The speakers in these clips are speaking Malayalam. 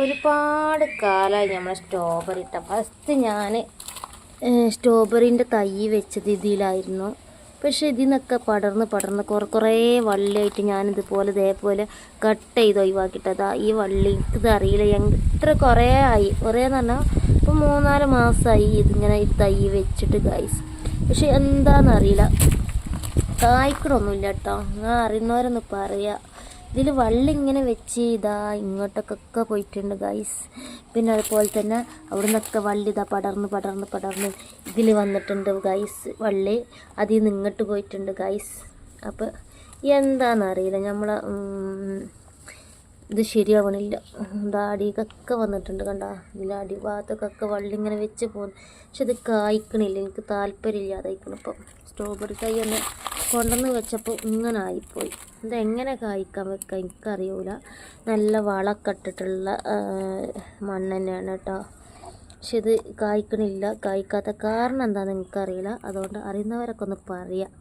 ഒരുപാട് കാലമായി നമ്മൾ സ്ട്രോബെറി ഇട്ട. ഫസ്റ്റ് ഞാൻ സ്ട്രോബെറിന്റെ തൈ വെച്ചത് ഇതിലായിരുന്നു. പക്ഷെ ഇതിൽ നിന്നൊക്കെ പടർന്ന് പടർന്ന് കുറേ കുറേ വള്ളിയായിട്ട് ഞാനിതുപോലെ ഇതേപോലെ കട്ട് ചെയ്ത് ഒഴിവാക്കിയിട്ടതാ ഈ വള്ളി ഇത് അറിയില്ല. എത്ര കുറേ ആയി. കുറേ എന്ന് പറഞ്ഞാൽ ഇപ്പം മൂന്നാൽ മാസമായി ഇതിങ്ങനെ ഈ തൈ വെച്ചിട്ട് ഗൈസ് പക്ഷെ എന്താണെന്നറിയില്ല കായ്ക്കണമൊന്നുമില്ല കേട്ടോ ഞാൻ അറിയുന്നവരൊന്ന് പറയാ. ഇതിൽ വള്ളി ഇങ്ങനെ വെച്ച് ഇതാ ഇങ്ങോട്ടൊക്കെ പോയിട്ടുണ്ട് ഗൈസ് പിന്നെ അതുപോലെ തന്നെ അവിടെ നിന്നൊക്കെ വള്ളി ഇതാ പടർന്ന് പടർന്ന് പടർന്ന് ഇതിൽ വന്നിട്ടുണ്ട് ഗൈസ് വള്ളി അതിൽ നിന്ന് ഇങ്ങോട്ട് പോയിട്ടുണ്ട് ഗൈസ് അപ്പോൾ എന്താണെന്നറിയില്ല നമ്മളെ ഇത് ശരിയാവണില്ല. ദാടിക്കൊക്കെ വന്നിട്ടുണ്ട് കണ്ട. ഇതിൽ അടി ഭാഗത്തൊക്കെ വള്ളി ഇങ്ങനെ വെച്ച് പോകുന്നു പക്ഷെ ഇത് കായ്ക്കണില്ല എനിക്ക് താല്പര്യമില്ലാതായിക്കണം ഇപ്പം സ്ട്രോബെറി തൈ ഒന്ന് കൊണ്ടുവന്ന് വെച്ചപ്പോൾ ഇങ്ങനെ ആയിപ്പോയി ഇതെങ്ങനെ കായ്ക്കാൻ വെക്കാൻ എനിക്കറിയൂല. നല്ല വളമൊക്കെ ഇട്ടിട്ടുള്ള മണ്ണ് തന്നെയാണ് കേട്ടോ പക്ഷെ ഇത് കായ്ക്കണില്ല. കായ്ക്കാത്ത കാരണം എന്താണെന്ന് എനിക്കറിയില്ല. അതുകൊണ്ട് അറിയുന്നവരൊക്കെ ഒന്ന് പറയാം.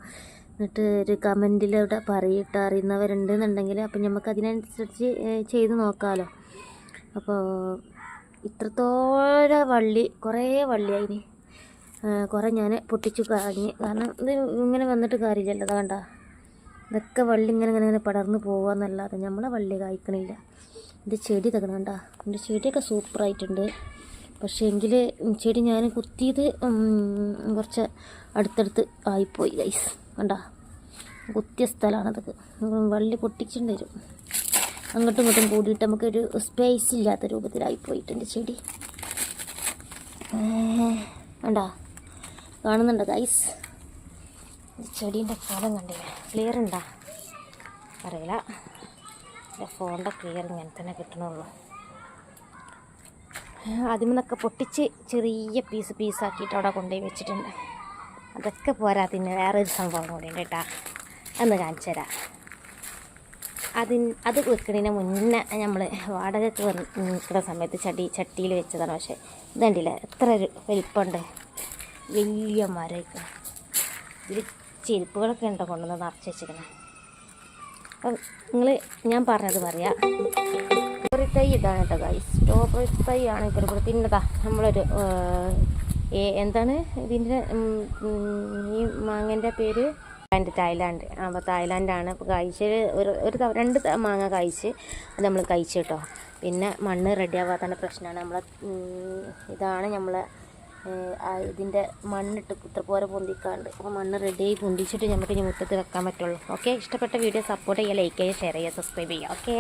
എന്നിട്ട് ഒരു കമന്റിലൂടെ പറയിട്ട് അറിയുന്നവരുണ്ടെന്നുണ്ടെങ്കിൽ അപ്പം നമുക്ക് അതിനനുസരിച്ച് ചെയ്ത് നോക്കാമല്ലോ അപ്പോൾ ഇത്രത്തോളം വള്ളി കുറേ വള്ളി അതിന് കുറേ ഞാൻ പൊട്ടിച്ചു കളഞ്ഞ്. കാരണം ഇത് ഇങ്ങനെ വന്നിട്ട് കാര്യമില്ലല്ലോ അതാ കണ്ട. ഇതൊക്കെ വള്ളി ഇങ്ങനെ ഇങ്ങനെ ഇങ്ങനെ പടർന്ന് പോകാമെന്നല്ലാതെ നമ്മളെ വള്ളി കായ്ക്കണില്ല. എന്റെ ചെടി തകണം കണ്ട. എന്റെ ചെടിയൊക്കെ സൂപ്പറായിട്ടുണ്ട് പക്ഷേ എങ്കിൽ ചെടി ഞാൻ കുത്തിയത് കുറച്ച് അടുത്തടുത്ത് ആയിപ്പോയി ഗൈസ് കണ്ട? കുത്തിയ സ്ഥലമാണതൊക്കെ വള്ളി പൊട്ടിച്ചിട്ട് വരും അങ്ങോട്ടും ഇങ്ങോട്ടും കൂടിയിട്ട് നമുക്കൊരു സ്പേസ് ഇല്ലാത്ത രൂപത്തിലായിപ്പോയിട്ടുണ്ട് ചെടി. കണ്ടാ? കാണുന്നുണ്ടോ ഗൈസ് ചെടീന്റെ ഫലം കണ്ടില്ലേ? ക്ലിയർ ഉണ്ടാ? അറിയില്ല. എന്റെ ഫോണിന്റെ ക്ലിയർ ഇങ്ങനെ തന്നെ കിട്ടണുള്ളൂ. അതിൽ നിന്നൊക്കെ പൊട്ടിച്ച് ചെറിയ പീസ് പീസാക്കിയിട്ട് അവിടെ കൊണ്ടുപോയി വെച്ചിട്ടുണ്ട്. അതൊക്കെ പോരാ പിന്നെ വേറൊരു സംഭവം കൂടി ഉണ്ട് കേട്ടാ. എന്ന് കാണിച്ചു തരാം. അതിന് അത് വെക്കണതിന് മുന്നേ നമ്മൾ വാടകയ്ക്ക് വന്ന് നിൽക്കുന്ന സമയത്ത് ചടി ചട്ടിയിൽ വെച്ചതാണ്. പക്ഷേ ഇതുണ്ടില്ല എത്ര ഒരു വലിപ്പമുണ്ട്. വലിയ മരമൊക്കെ ഇതിൽ ചെരുപ്പുകളൊക്കെ ഉണ്ടോ കൊണ്ടുവന്ന് നിറച്ച് വെച്ചിരിക്കുന്നത് അപ്പം നിങ്ങൾ ഞാൻ പറഞ്ഞത് പറയാം. സ്ട്രോബെറി തൈ ഇതാണ് കേട്ടോ ഗൈസ് സ്ട്രോബെറി തൈ ആണ് ഇപ്പോൾ തിന്നതാ നമ്മളൊരു എന്താണ് ഇതിന്റെ ഈ മാങ്ങന്റെ പേര്? തായ്ലാൻഡ് തായ്ലാൻഡ് അപ്പോൾ തായ്ലാൻഡാണ് അപ്പോൾ കഴിച്ച് ഒരു ഒരു രണ്ട് മാങ്ങ കഴിച്ച് അത് നമ്മൾ കഴിച്ചു കേട്ടോ. പിന്നെ മണ്ണ് റെഡിയാവാത്ത പ്രശ്നമാണ് നമ്മളെ ഇതാണ് നമ്മളെ ഇതിന്റെ മണ്ണിട്ട് കുത്രപ്പോര പൊന്തിക്കാണ്ട്. അപ്പോൾ മണ്ണ് റെഡിയായി പൊന്തിച്ചിട്ട് നമുക്ക് ഇനി മുറ്റത്ത് വെക്കാൻ പറ്റുള്ളൂ. ഓക്കെ ഇഷ്ടപ്പെട്ട വീഡിയോ സപ്പോർട്ട് ചെയ്യുക ലൈക്ക് ചെയ്യുക ഷെയർ ചെയ്യുക സബ്സ്ക്രൈബ് ചെയ്യുക. ഓക്കെ